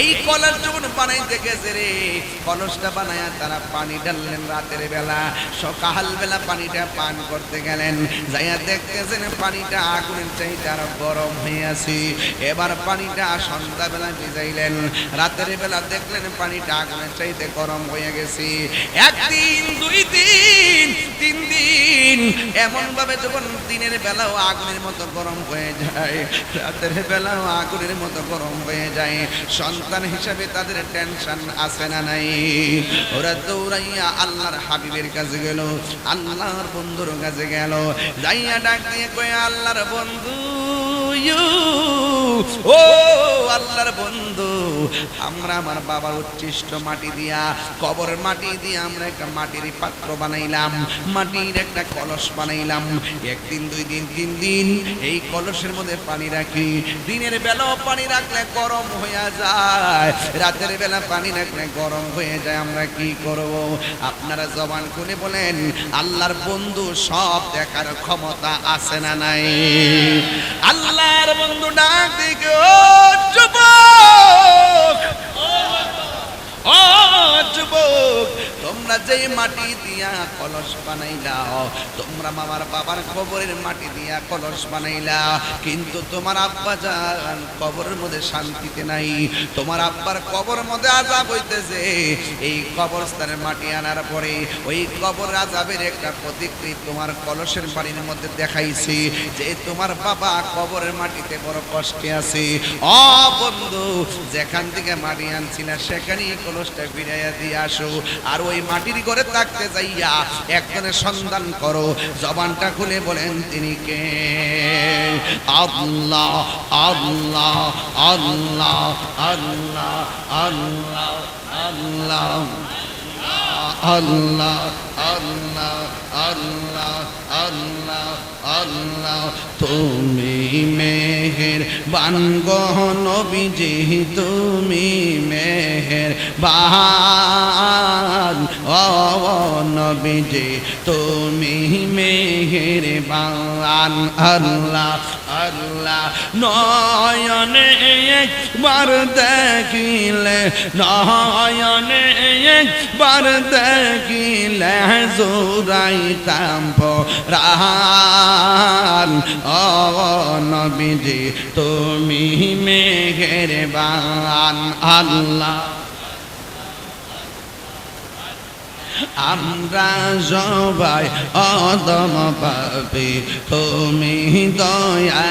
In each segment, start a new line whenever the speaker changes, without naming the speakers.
এই কলস যখন বানাইতে গেছে রে, কলসটা বানায়া তারা পানি ঢাললেন রাতের বেলা। সকাল বেলা পানিটা পান করতে গেলেন, যাইয়া দেখতেছেন পানিটা আগুনের চাইতে আরও গরম হয়ে আছে। এবার পানিটা সন্ধ্যাবেলা ভিজাইলেন, রাতের বেলা দেখলেন পানিটা আগুনের চাইতে গরম হয়ে গেছে। একদিন, দুই দিন, তিন দিন এমন ভাবে যখন দিনের বেলাও আগুনের মতো গরম হয়ে যায়, রাতের বেলাও আগুনের মতো গরম হয়ে যায়। সন্তান হিসাবে তাদের টেনশন আছে না নাই? ওরা দৌড়াইয়া আল্লাহর হাবিবের কাছে গেল, আল্লাহর বন্ধুর কাছে গেল, যাইয়া ডাক দিয়ে কয়ে, আল্লাহর বন্ধু ইউ, ও আল্লাহর বন্ধু আমরা আমার বাবার উচ্ছিষ্ট মাটি দিয়া মাটি দিয়ে আমরা একটা মাটির পাত্র বানাইলাম মাটির একটা কলস বানাইলাম। একদিন দুই দিন তিন দিন এই কলসের মধ্যে পানি রাখি। দিনের পানি রাখলে গরম হয়ে যায়। রাতের বেলা পানি রাখলে গরম হয়ে যায় আমরা কি করব? আপনারা জবান খুলে বলেন আল্লাহর বন্ধু সব দেখার ক্ষমতা আছে না নাই? আল্লাহর বন্ধু ডাক দিকে ও যুবক ও যুবক তোমরা যে মাটি দিয়া কলস বানাইলাও তোমরা মামার বাবার কবরের মাটি দিয়া কলস বানাইলা। কিন্তু তোমার আব্বা যান কবরের মধ্যে শান্তিতে নাই, তোমার আব্বার কবর মধ্যে আজাব হইতেছে। এই কবরস্থানের মাটি আনার পরে ওই কবর আজাবের একটা প্রতিকৃতি তোমার কলসের বাড়ির মধ্যে দেখাইছি যে তোমার বাবা কবরের মাটিতে বড় কষ্টে আছে। অ বন্ধু, যেখান থেকে মাটি আনছি না সেখানেই কলসটা ফিরাইয়া দিয়ে আসো। আর ওই মাটির ঘরে থাকতে যাইয়া একজনের সন্ধান করো। জবানটা খুলে বলেন, তিনি কে? আল্লাহ আল্লাহ আল্লাহ আল্লাহ আল্লাহ আল্লাহ আল্লাহ। আল্লাহ আল্লাহ আল্লাহ আল্লাহ, তুমি মেহের বানগহ নবীজি, তুমি মেহের বান ও নবীজি, তুমি মেহের বান আল্লাহ আল্লাহ, নয়নে একবার দেখিলে, নয়নে একবার দেখিলে জোরাইতাম রান ও নবীজি তুমি মেঘের বান আল্লাহ। আমরা সবাই অদম পাবি তুমি দয়া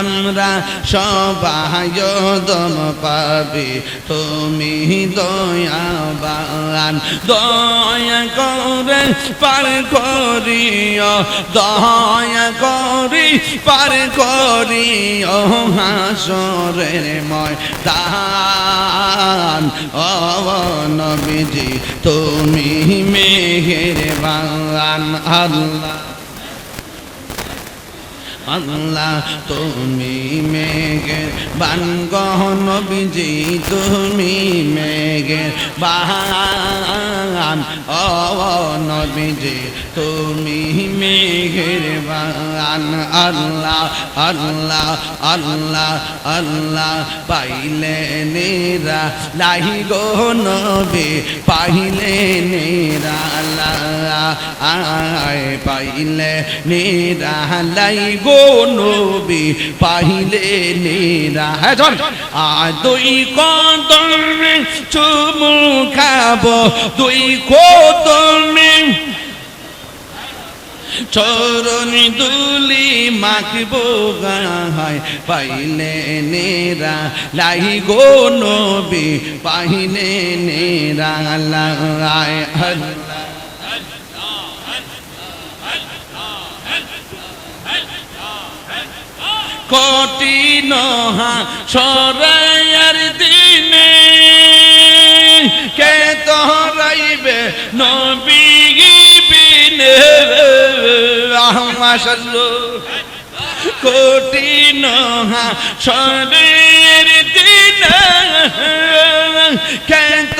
আমরা সবাই অদম পাবি তুমি দয়াবান দয়া করে পার করিও, দয়া করি পার করিও, হাসরের ময় দান ও নবীজি, তুমি মেহের বান আল্লাহ। আল্লাহ, তুমি মেঘের বান গহন বিজি তুমি মেঘের বাহান অবন নবীজি তুমি মেঘের বান আল্লাহ আল্লাহ আল্লাহ আল্লাহ পাইলে নেরা লাহি গো নবী, পাইলে নেরা আয় পাইলে নেরা লাই গো নবী, পাইলে নেরা। হ্যাঁ চল আ দুই কদমে চুমু খাব, দুই কদমে চরণি দুলি মাখবো গাহায়, পাইলে নেরা লাই গো নবী, পাইলে নেরা লাই আল্লাহ কঠিন সরাইয়ার দিনে, কে তোরাইবে নবী মাসাল্লো কঠিন শরীর দিন কেন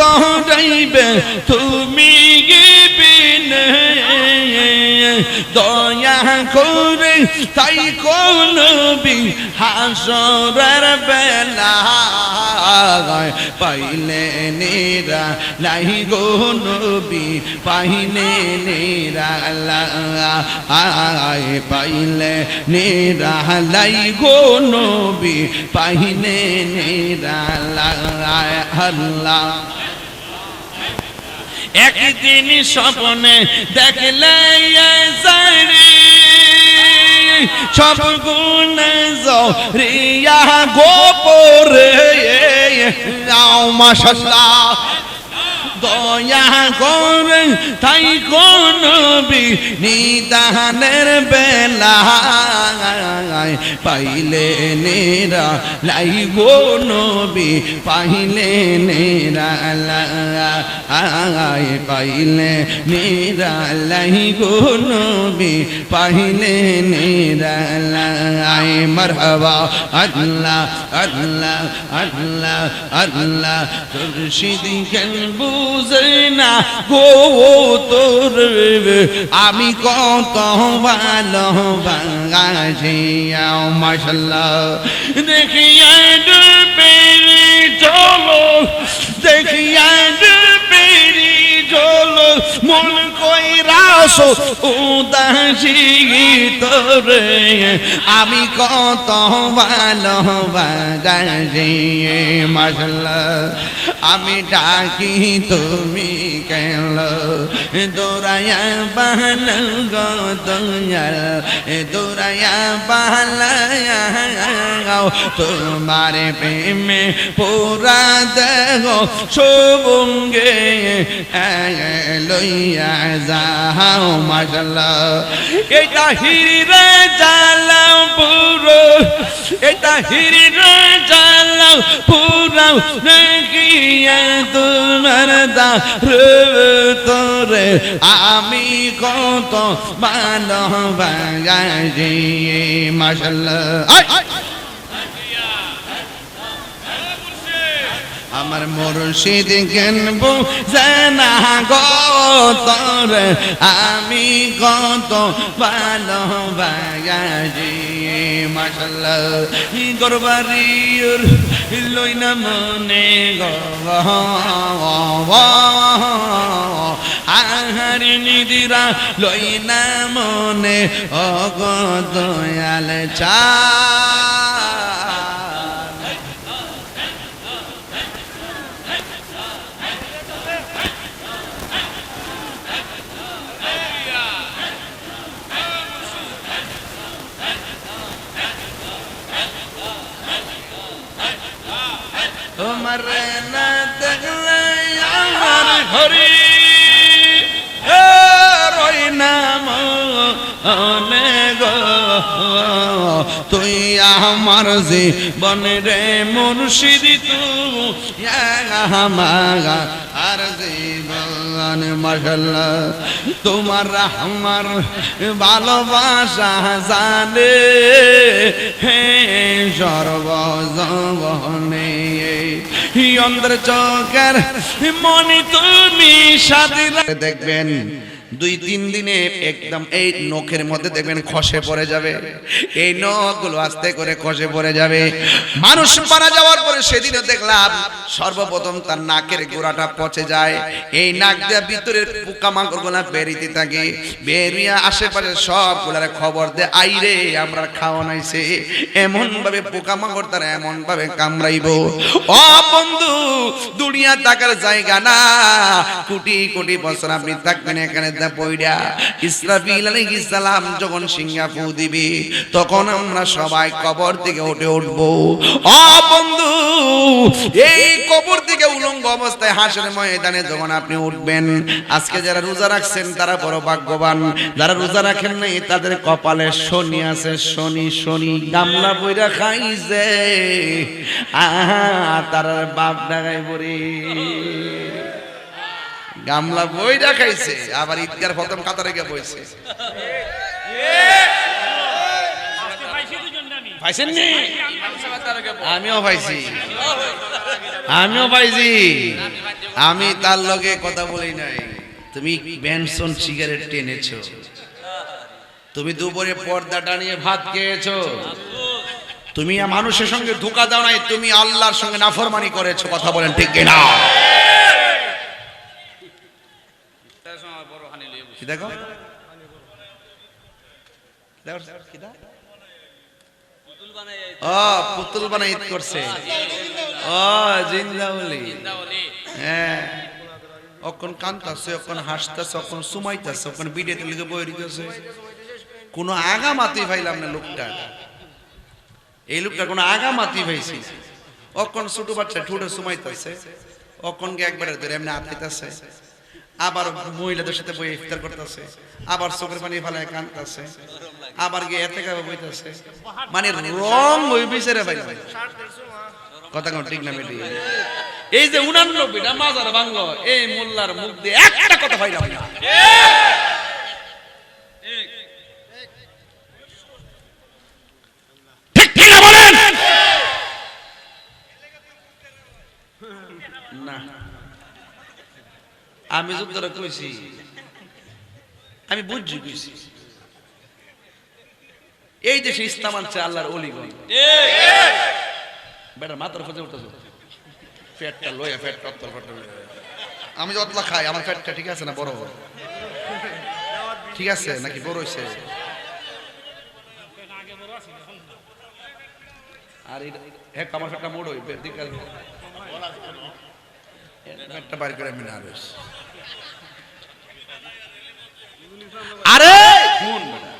রইবে তুমি গিবি দয়া করে তাই কোন হাসরের বেলা পাইলে নেরা লাই গো নবী, পাইলে নেরা আয় পাইলে নেরা লাই গো নবী, পাইলে নেরা আল্লাহ। একদিন স্বপ্নে দেখলে সব রিয়া গোপরে নাও মাশাল্লাহ দয়া করে তাই কোন নিদানের বেলা পাইলে নেরা লাই গো নবী পাইলে নেরা লাই পাইলে নেরা লাই গো নবী পাইলে নেরা লাই মারহাবা আল্লাহ আল্লাহ আল্লাহ আল্লাহ খুরশিদ কেন বুঝে না গো তোর আমি কত ভালো বাঙাছি মাসাল্লাহ দেখিয়া পেরি চলো দেখিয়া পেরি চলো মন কইরাসো, উদাসী তোরে আমি কত ভালো বাগাছি মাসাল্লাহ আমি ডাকি তুমি কেল দৌড়ায়া বাহল গো দয়াল দৌড়ায়া বাহলায়া তোমার প্রেমে পুরা দেহ সবঙ্গে লইয়া যাও মাসাল্লাহ এটা হিরে জালাম পুরো, এটা হিরে জালাম পুরো নাকিয়া তোমার দা তোরে আমি কত ভালো বাগাজি মাসাল্লাহ আমার মুর্শিদ কেনব জানা গতর আমি কত ভালো বাগাজি মাসাল্লাহ গরবারির লই না মনে গো। আহার নিদিরা লই না মনে অগ দয়াল চা। তোমার না দেখলে আমার হরি রই নাম তুই আমার জীবন রে মুর্শিদ, তুই আমার জীবন মশাল্লা তোমার আমার ভালোবাসা জানে হে সর্বজনে অন্তর চকার মনে তুমি সাথে দেখবেন দুই, তিন দিনে একদম এই নখের মধ্যে দেখবেন খসে পড়ে যাবে। এই নখগুলো আস্তে করে খসে পড়ে যাবে। মানুষ মারা যাওয়ার পরে সেদিনও দেখলাম সর্বপ্রথম তার নাকের গোড়াটা পচে যায়। এই নাক দেওয়া ভিতরের পোকামাকড়গুলা বেরিতে থাকে। বেরিয়ে আশেপাশে সবগুলার খবর দে আইরে আমরা খাওয়া নাইছে এমন ভাবে পোকামাকড় তারা এমন ভাবে কামড়াইব। ও বন্ধু, দুনিয়া থাকার জায়গা না। কোটি কোটি বছর আপনি থাকবেন এখানে দা পইড়া। ইসরাফিল আলাইহিস সালাম যখন সিঙ্গাপু দিবে, তখন আমরা সবাই কবর থেকে উঠে উঠব। ও বন্ধু, এই কবর থেকে উলঙ্গ অবস্থায় হাসের ময়দানে যখন আপনি উঠবেন, আজকে যারা রোজা রাখছেন তারা বড় ভাগ্যবান। যারা রোজা রাখেন নাই, তাদের কপালে শনি আছে, শনি শনি গামলা বইরা খাইছে। আহা তার বাপ ডাগাই বরে গামলা বই রাখাইছে, আবার ঈদগার প্রথম কাতারে গিয়ে বইছে। আমিও আমিও আমি তার লগে কথা বলি নাই। তুমি সিগারেট টেনেছো। তুমি দুপুরে পর্দাটা নিয়ে ভাত খেয়েছো। তুমি মানুষের সঙ্গে ধোকা দাও নাই, তুমি আল্লাহর সঙ্গে নাফরমানি করেছ, কথা বলেন ঠিক কিনা
তার সময় বড় হানি লইয়া বসে।
কি দেখো দেখো, কি দেখো?
পুতুল
ও পুতুল বানাই ঈদ করছে। ও জিন্দাউলি। হ্যাঁ। অখন কান্তাছে অখন হাসতাছে অখন সুমাইতাছে অখন বিডে তুলিকে বই দিতেছে কোনো আগামাতি পাইলাম না লোকটা। এই লোকটা কোন কোনো আগামাতি পাইছি অখন ছোট বাচ্চা ঠুটে সুমাইতাছে অখন গে একবারে ধরে এমনি আটকাইতাছে। আবার মহিলাদের সাথে বই ইফতার করতেছে, আবার চোখের পানি ফেলায় কান্দতেছে আবার গিয়ে এতে গাবে বইতেছে। মানে রং ওই বিচারে ভাই। কথা কোন ঠিক না মেটি এই যে উনানব্বইটা মাজার বাংলো এই মোল্লার মুখ দিয়ে একটা কথা পাইলাম না না। আমি যুদ্ধরা কইছি। আমি বুঝছি কইছি। এই দেশে ইসলাম আনছে আল্লাহর অলিগণ বেটার মাথার ফজে উঠতেছে। ফ্যাটটা লয়া ফ্যাট কত্তর ফট্টর আমি যতলা খাই আমার ফ্যাটটা ঠিক আছে না বড়? বড় ঠিক আছে নাকি বড় হইছে? আর এটা হ্যাঁ আমার ফ্যাটটা মোড় হইবে করে না আরে!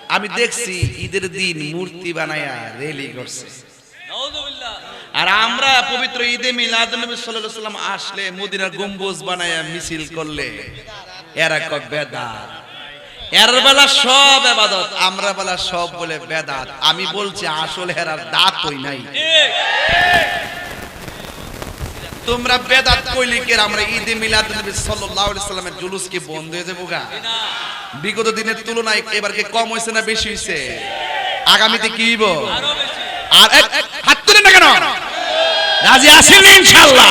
আমি দেখছি ঈদের দিন মূর্তি বানায়া রেলি করছে। আর আমরা পবিত্র ঈদে মিলাদ নবী সাল্লাল্লাহু আলাইহি সাল্লাম আসলে মদিনার গম্বুজ বানায়া মিছিল করলে। এরা কয় বেদাত। এর বেলা সব ইবাদত আমরা বেলা সব বলে বেদাত। আমি বলছি আসলে হেরার দাঁত হই নাই।
ঠিক।
তোমরা বেদাত কইলি কে আমরা ঈদে মিলাদ নবী সাল্লাল্লাহু আলাইহি সাল্লামের জুলুস কি বন্ধ হয়ে যাব গা। বিগত দিনের তুলনায় এবার কি কম হইছে না বেশি হইছে? আগামীতে কি হইব? আরও হাত তুলেন না কেন? রাজি আছেন ইনশাআল্লাহ?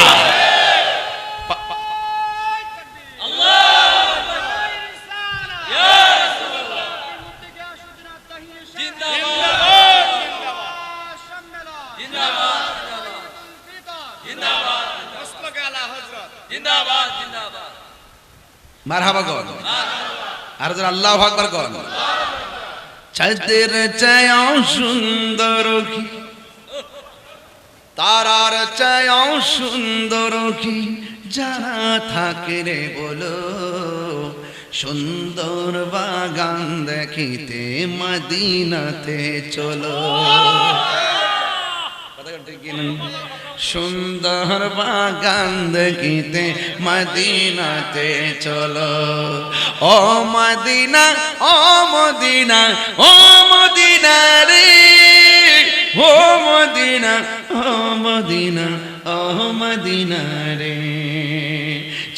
আল্লাহু আকবার গন চাঁদের সুন্দর তারার চায়াও সুন্দর কি? যারা থাকে রে বলো। সুন্দর বাগান দেখিতে মদিনাতে চলো। সুন্দর বাগান দেখিতে মদিনাতে চলো। ও মদিনা ও মদিনা ও মদিনা রে। ও মদিনা ও মদিনা ও মদিনা রে।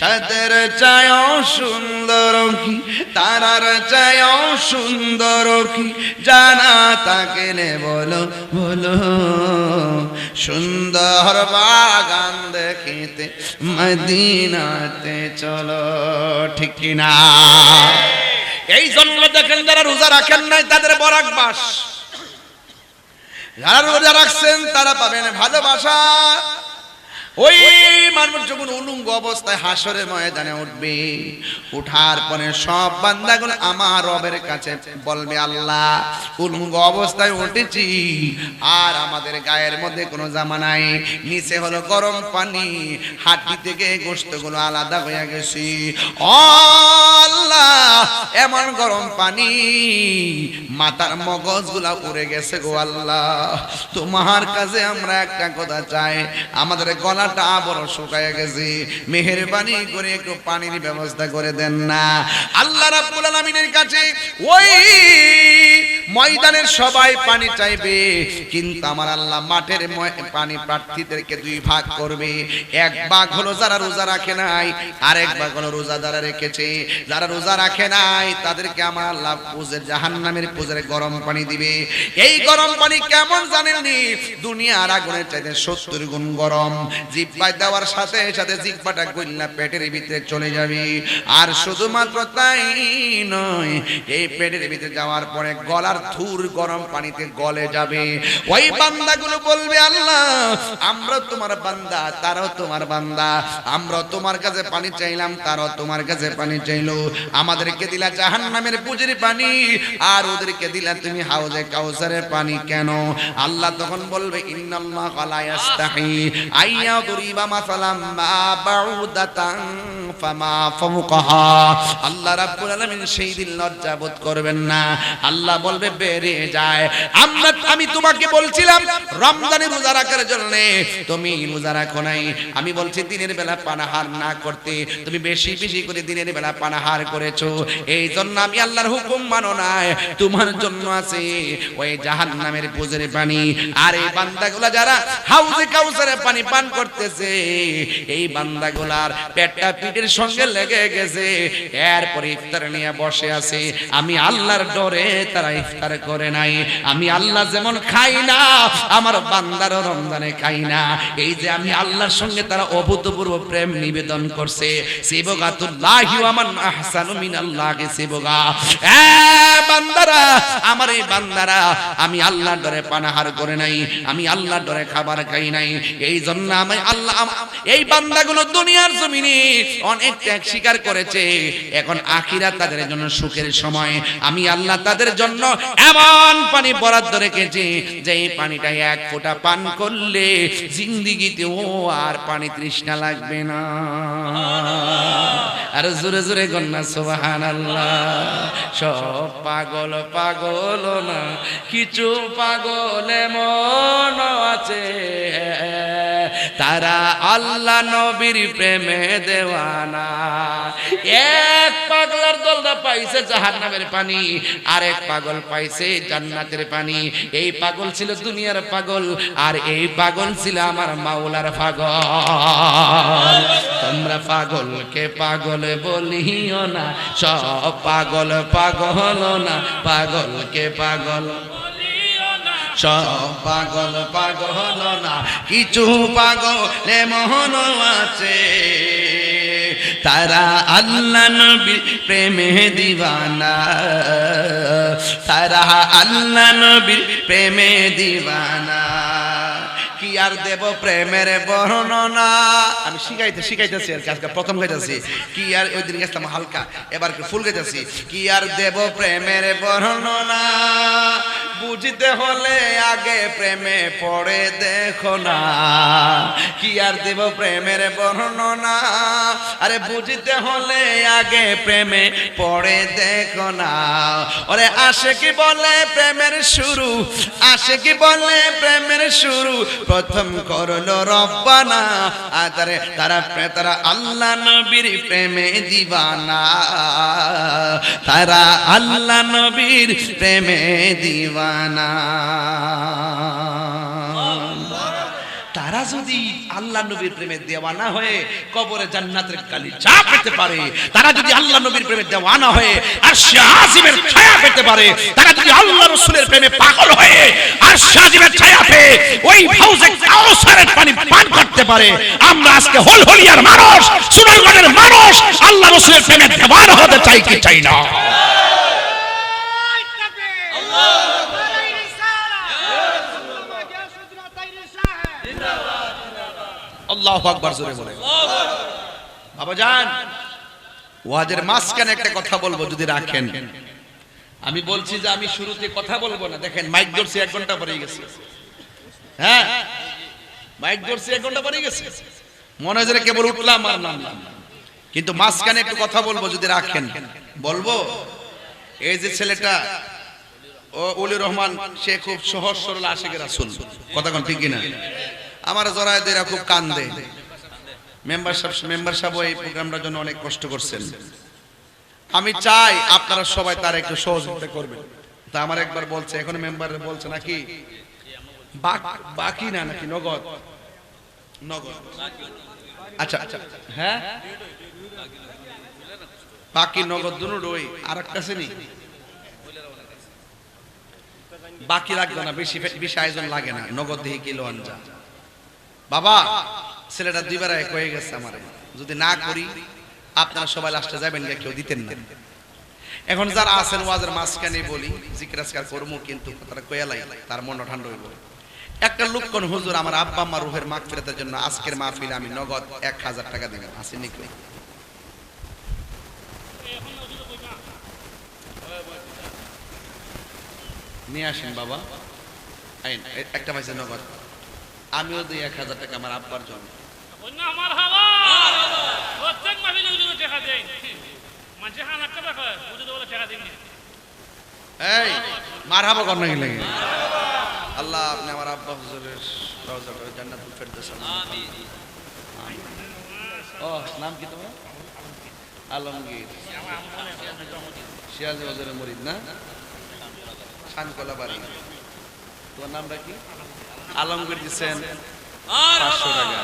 চাঁদের চায়ও সুন্দর কি? তারার চায়ও সুন্দর কি? জানা তাকে নে বলো বলো। সুন্দর বাগান দেখিতে মদিনাতে চলো, ঠিক না এই জন্য দেখেন যারা রোজা রাখেন নাই, তাদের বরাক বাস। যারা রোজা রাখছেন, তারা পাবেন ভালোবাসা। ওই মানুষ যখন উলুঙ্গ অবস্থায় হাসরের ময়দানে উঠবে। উঠার পরে সব বান্দাগুলো আমার রবের কাছে বলবে, আল্লাহ, উলুঙ্গ অবস্থায় উঠেছি। আর আমাদের গায়ের মধ্যে কোনো জামা নাই। নিচে হলো গরম পানি। হাঁটি থেকে গোস্তগুলো আলাদা হয়ে গেছি। ও আল্লাহ। এমন গরম পানি, মাথার মগজগুলা উড়ে গেছে গো আল্লাহ। তোমার কাছে আমরা একটা কথা চাই, আমাদের গলাটা বড় শুকায় গেছে। মেহেরবানি করে একটু পানির ব্যবস্থা করে দেন না। আল্লাহ রাব্বুল আলামিনের কাছে ওই ময়দানের সবাই পানি চাইবে, কিন্তু আমার আল্লাহ মাঠের পানি প্রার্থীদেরকে দুই ভাগ করবে। এক ভাগ হলো যারা রোজা রাখে নাই, আরেক ভাগ হলো রোজা যারা রেখেছে। যারা রোজা রাখে নাই, তাদেরকে আমার আল্লাহ পুজের জাহান্নামের পুজের গরম পানি দিবে। এই গরম পানি কেমন জানেননি দুনিয়ার আগুনের চাইতে সত্তর গুণ গরম। জিব্বায় দেওয়ার সাথে সাথে জিব্বাটা গইল্লা পেটের ভিতরে চলে যাবে। আর শুধুমাত্র তাই নয়, এই পেটের ভিতরে যাওয়ার পরে গলার থুর গরম পানিতে গলে যাবে। ওই বান্দাগুলো বলবে, আল্লাহ, আমরা তোমার বান্দা, তারাও তোমার বান্দা। আমরা তোমার কাছে পানি চাইলাম, তারাও তোমার কাছে পানি চাইলো। আমাদেরকে দিলা জাহান্নামের পুজের পানি, আর ওদেরকে দিলা তুমি হাউজে কাউসারের পানি কেন? আল্লাহ তখন বলবে, ইন্নাল্লাহ লা ইয়াস্তাহি আইয়া দুরিবা মাসালাম মা বাউদাতান ফামা ফাওকাহা আল্লাহ রাব্বুল আলামিন সেই দিন লজ্জা বোধ করবেন না। আল্লাহ বলবে বেরে যায়। আমরা আমি তোমাকে বলছিলাম, রমজানে রোজা রাখার জন্য। তুমি রোজা রাখো নাই। আমি বলছি, দিনের বেলা পানাহার না করতে। তুমি বেশি বেশি করে দিনের বেলা পানাহার করেছ। এই জন্য আমি আল্লাহর হুকুম মানো নাই। তোমার জন্য আছে ওই পুজোর পানি। আর এই যারা কাউসারে পানি পান করতেছে, এই বান্দাগুলার পেটটা পিঠের সঙ্গে লেগে গেছে। এরপরে ইফতার নিয়ে বসে আছে। আমি আল্লাহর ডরে তারা ইফতার করে নাই। আমি আল্লাহ যেমন খাই না, আমার বান্দারও রমজানে খাই না। এই যে আমি আল্লাহর সঙ্গে তারা অভূতপূর্ব প্রেম নিবেদন করছে আহসানু সেবগা এ বান্দারা, আমার এই বান্দারা, আমি আল্লাহর ডরে পানাহার করে নাই, আমি আল্লাহর ডরে খাবার খাই নাই। এই জন্য আমি আল্লাহ এই বান্দাগুলো দুনিয়ার জমিনে অনেক ত্যাগ স্বীকার করেছে। এখন আখিরা তাদের জন্য সুখের সময়। আমি আল্লাহ তাদের জন্য এমন পানি বরাদ্দ রেখেছি যে পানিটা এক ফোঁটা পান করলে জিন্দিগিতে ও আর পানি তৃষ্ণা লাগবে না। আর জোরে জোরে গন্না সোহান আল্লাহ সব পাগল পাগল না, কিছু পাগল মন আছে। তারা আল্লাহ নবীর প্রেমে দেওয়ানা। এক পাগলার দলদা পাইছে জাহান্নামের পানি, আরেক পাগল পাইছে জান্নাতের পানি। এই পাগল ছিল দুনিয়ার পাগল, আর এই পাগল ছিল আমার মাওলার পাগল। তোমরা পাগলকে পাগল বলিও না, সব পাগল পাগল না, পাগলকে পাগল সব পাগল পাগল না কিছু পাগল মহন আছে। তারা আল্লাহ নবী প্রেমে দিবানা, তারা আল্লাহ নবী প্রেমে দিবানা। কি আর দেব প্রেমের বর্ণনা? আমি শিখাইতে শিখাইতেছি আর আজকে প্রথম গাইতেছি। কি আর ওই দিন গেছিলাম হালকা, এবার কি ফুল গাইতেছি। কি আর দেব প্রেমের বর্ণনা? বুঝতে হলে আগে প্রেমে পড়ে দেখো না। কি আর দেব প্রেমের বর্ণনা? আরে বুঝতে হলে আগে প্রেমে পড়ে দেখো না। ওরে আসে কি বলে প্রেমের শুরু আসে কি বলে প্রেমের শুরু। প্রথম করল রব্বানা আদারে তারে তারা আল্লাহ নবীর প্রেমে দিবানা। তারা আল্লাহ নবীর প্রেমে দিবানা। তারা যদি আল্লাহ নবীর প্রেমে দেওয়ানা হয়ে কবরে জান্নাতের কালি চা পেতে পারে। তারা যদি আল্লাহ নবীর প্রেমে দেওয়ানা হয়ে আর শাহিমের ছায়া পেতে পারে, তারা যদি আল্লাহ রসুলের প্রেমে পাগল হয়ে আর শাহিমের ছায়া পেয়ে ওই হাউসে কাউসারের পানি পান করতে পারে, আমরা আজকে হলহলিয়ার মানুষ সুনাইগঞ্জের মানুষ, আল্লাহ রসুলের প্রেমে দেওয়ানা হতে চাই কি চাই না? আল্লাহ! আকবার জোরে বলে। বাবা যান। ওয়াজের মাঝখানে একটা কথা বলব যদি রাখেন। আমি বলছি যে আমি শুরুতে কথা বলব না। দেখেন, মাইক ধরছি, এক ঘণ্টা পরে গেছে। হ্যাঁ? মাইক ধরছি, এক ঘণ্টা পরে গেছে। মনে হয় কেবল উঠলাম আর নামলাম। কিন্তু মাঝখানে একটু কথা বলব যদি রাখেন। বলব, এই যে ছেলেটা, ও উলি রহমান, সে খুব সহজ সরল আশেকের রাসূল। কথা কোন, ঠিক কিনা? আমার জরায় দেরা খুব কান্দে। মেম্বার সাহেব মেম্বার সাহেব এই প্রোগ্রামটার জন্য অনেক কষ্ট করছেন। আমি চাই আপনারা সবাই তার একটু সহযোগিতা করবেন। তা আমার একবার বলছে, এখন মেম্বার বলছে নাকি? বাকি না নাকি নগদ? নগদ। আচ্ছা আচ্ছা। হ্যাঁ? বাকি নগদ দুনো রই আর একটা নি? বাকি লাগবে না, বেশি বেশি আয়োজন লাগে না, নগদ দিয়ে কিলো আনজা। বাবা, ছেলেটা দুইবার এক হয়ে গেছে আমার। যদি না করি, আপনারা সবাই লাস্টে যাবেন গিয়ে কেউ দিতেন না। এখন যারা আছেন ওয়াজের মাঝখানে বলি জিজ্ঞাসকার করব কিন্তু তারা কয়ালাই তার মনটা ঠান্ডা হইব। একটা লোক কোন হুজুর আমার আব্বা আম্মা রুহের মাগ ফেরতের জন্য আজকের মাহফিলে আমি নগদ এক হাজার টাকা দিবেন আসেনি কই নিয়ে আসেন বাবা। একটা পাইছে নগদ। আমিও দুই এক হাজার টাকা আমার আব্বার জন্য। এই মার হাবা কর নাকি লাগে? আল্লাহ আপনি আমার আব্বা হুজুরের রওজাটা জান্নাতুল ফেরদৌস
আমিন।
ও নাম কি তোমার? আলমগীর। বাজারের মরিদ না? শানকলা বাড়ি। তোমার নামটা কি? আলমগীর দিচ্ছেন পাঁচশো টাকা।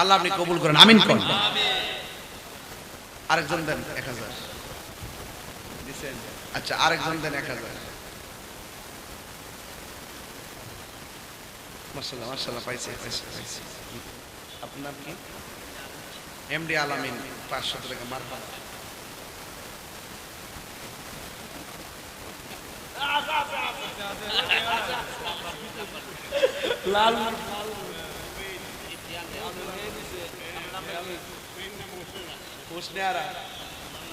আল্লাহ আপনি কবুল করেন। আমিন করেন। আরেকজন দেন এক হাজার? আচ্ছা আরেকজন দেন এক হাজার। মার্শাল্লাহ মার্শাল্লাহ পাইছে পাইছে পাইছে। আপনার কি? এমডি আলামিন পাঁচশো টাকা মার লাল। হোসনে আরা
অন্য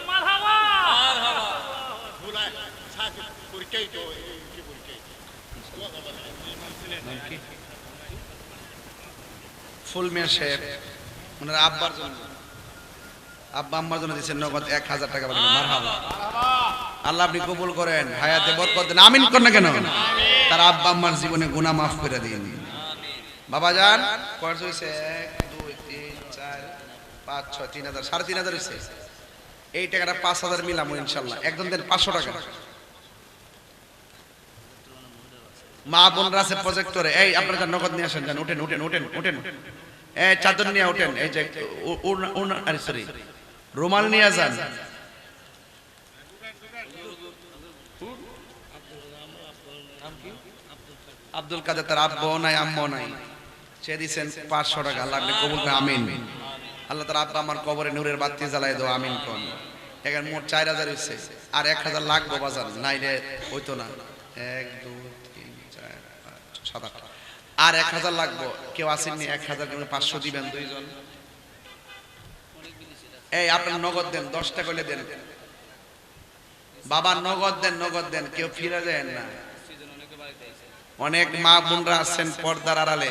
আমার হাওয়া
আর হাওয়া
ফুল মিয়া সাহেব ওনার আব্বার জন্য আব্বা আম্মার জন্য দিচ্ছেন নগদ এক হাজার টাকা মারহাবা। আল্লাহ আপনি কবুল করেন হায়াতে বরকত দেন। আমিন কর না কেন? তার আব্বা আম্মার জীবনে গুনাহ মাফ করে দিন। বাবা যান হয়েছে এক দুই তিন চার পাঁচ ছয় তিন হাজার সাড়ে তিন হাজার হয়েছে এই টাকাটা পাঁচ হাজার মিলামো ইনশাল্লাহ। একদম দেন পাঁচশো টাকা। মা বোনরা আছে প্রজেক্টরে এই আপনারা নগদ নিয়ে আসেন যান উঠেন উঠেন উঠেন উঠেন। এই চাদর নিয়ে উঠেন। এই যে সরি রুমাল নিয়ে যান। আব্দুল কাদের তার আব্বু নাই, আম্মু নাই। সে দিছেন পাঁচশো টাকা। আপনি কবুল আমিন। আল্লাহ তার আব্বা আমার কবরে নূরের বাতি জ্বালাই দাও, আমিন কোন। এখানে মোট চার হাজার হয়েছে আর এক হাজার লাগবো বাজার। নাইলে হইতো না। এক, দুই, তিন, চার, পাঁচ, সাত আর এক হাজার লাগবো। কেউ আসেননি, এক হাজার পাঁচশো দিবেন দুইজন। এই, আপনার নগদ দেন দশ টাকা করে দেন। বাবা নগদ দেন নগদ দেন, কেউ ফিরে দেন না। অনেক মা বোনরা আছেন পর্দার আড়ালে।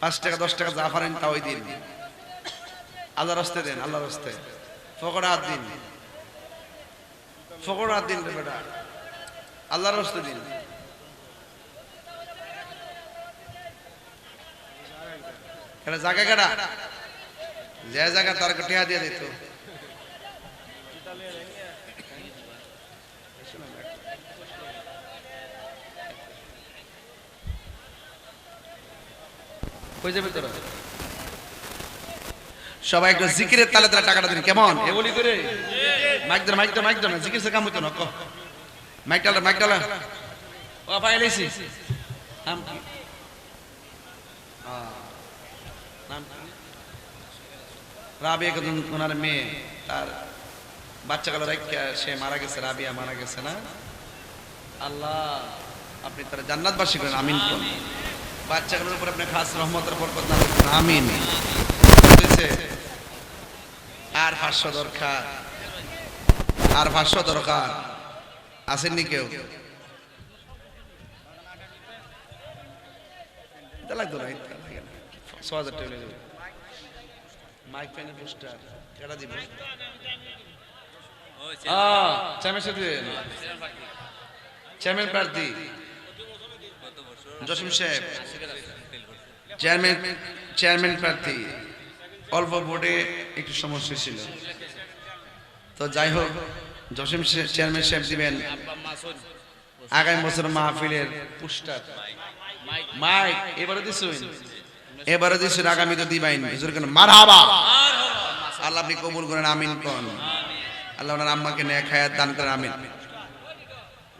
পাঁচ টাকা, দশ টাকা যা পারেন তা ওই দিন। আল্লাহ রস্তে দেন আল্লাহ রস্তে ফকর দিন। হাত দিন বেটা। আল্লাহর রস্তে দিন। এটা জায়গা কেডা? যে জায়গা তার টিয়া দিয়ে দিত। কই যাবে তোরা? সবাই একটু জিকিরের তালে তালে টাকাটা দিন কেমন? এ বলি করে। মাইক দাও মাইক দাও মাইক না জিকির সে কাম হইতো না ক। মাইক ডালা মাইক ডালা ও পাই লাইছি নাম কি আহ, নাম কি রাবিয়া কদম ওনার মেয়ে তার বাচ্চা কালো রাখিয়া সে মারা গেছে রাবিয়া মারা গেছে না? আল্লাহ আপনি তার জান্নাতবাসী করেন আমিন করুন। বাচ্চাগুলোর উপর আপনি খাস রহমতের বরকত করুন আমিন। বুঝেছে? আর ভাষ্য দরকার আর ভাষ্য দরকার। আসেননি কেউ? লাগতো না এটা লাগে না ছ হাজার টাকা লেগে যাবে। মাইক ফ্যানের পোস্টার। কেটা দিব?
ওই
সাথে। চ্যাম্পিয়ন প্রার্থী। জসিম সাহেব চেয়ারম্যান চেয়ারম্যান প্রার্থী। অল্প ভোটে একটু সমস্যা ছিল। তো যাই হোক জসিম চেয়ারম্যান সাহেব দিবেন আগামী বছর মাহফিলের পুস্টার। মাইক এবারে দিছুন। এবারে দিছুন আগামী তো দিবাইন। হুজুর কেন? মারহাবা। আল্লাহ আপনি কবুল করেন, আমিন কোন। আল্লাহ ওনার আম্মাকে নেক হায়াত দান করেন, আমিন।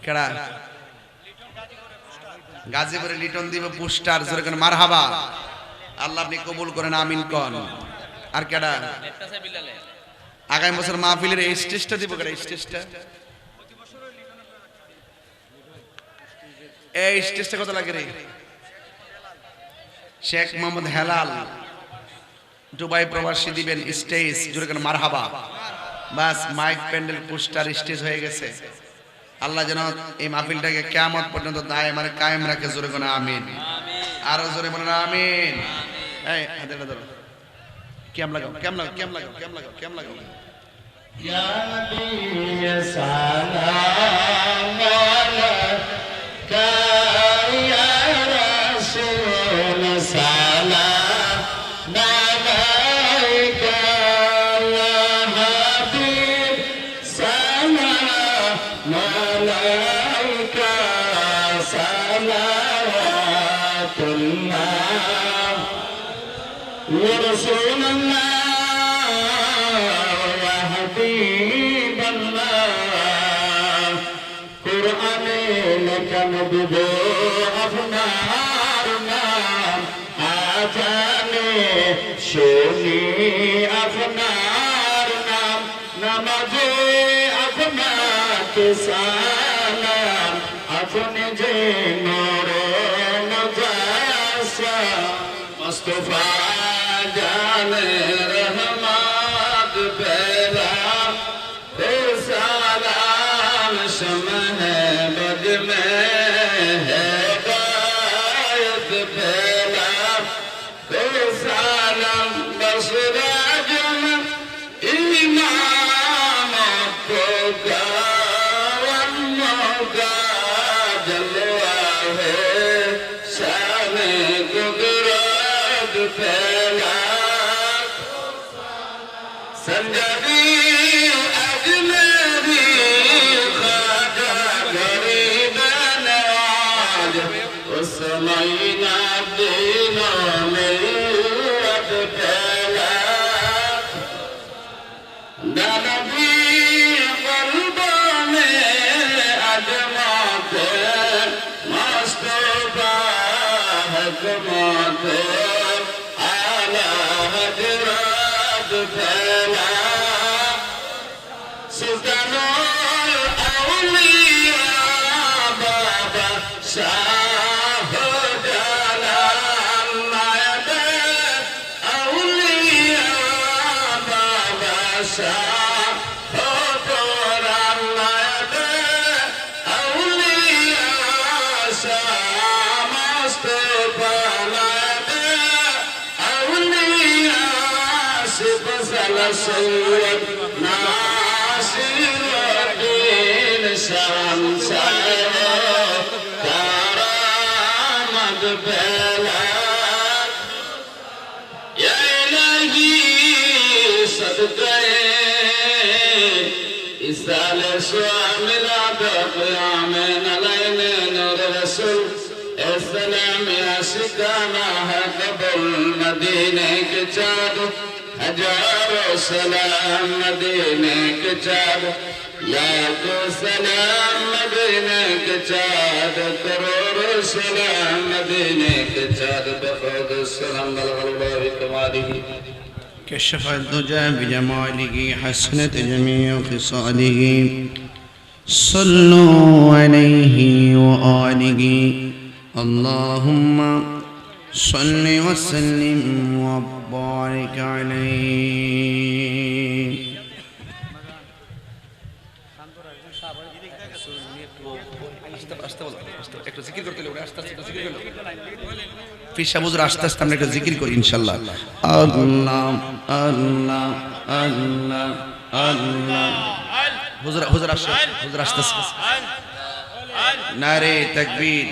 কেডা? গাজীপুরে লিটন দিব পুস্টার জোরে কেন? মারহাবা। আল্লাহ আপনি কবুল করেন, আমিন কোন। আর কেডা? আগামী বছর মাহফিলের এই স্টেজটা দিব কেডা? স্টেজটা? এই স্টেজটা কত লাগে রে? শেখ মোহাম্মদ হেলাল, দুবাই প্রবাসী দিবেন স্টেজ জুড়ে কেন মারহাবা। বাস মাইক প্যান্ডেল, পোস্টার, স্টেজ হয়ে গেছে। আল্লাহ যেন এই মাহফিলটাকে কেমন পর্যন্ত দায় মানে কায়েম রাখে, জোরে কোনো আমিন। আরও জোরে বলেন আমিন। কেম লাগাও কেম লাগাও কেম লাগাও কেম লাগাও কেম লাগাও।
رسول الله يا حبيب الله قرآن لك نبدو أفنارنا آجاني شوني أفنارنا نمجي أفناك سلام أفن جنور نجاسا مصطفى मेरे Sultan al-Awliya Baba Shah وصور ناصر الدين شمسه كرامة بلاد يا إلهي صدقين إسال سوام العبد يعمل علينا نور رسول السلام يا شكانا هكب المدينة كتاب ہزاروں سلام مدینے کے چاد لاکھوں سلام مدینے کے چاد کروڑوں سلام مدینے کے چاد بخود السلام بلغ اللہ کمالی
كشف الدجى بجماله، حسنت جميع خصاله۔ صلوا عليه وآله اللهم صل وسلم وبارك عليه ফিসাবুজুর আস্তে আস্তে আমরা একটা জিকির করি ইনশাল্লাহ আল্লাহ আল্লাহ আল্লাহ আল্লাহ হুজুর হুজুর আসছে হুজুর আসতে নারে তাকবীর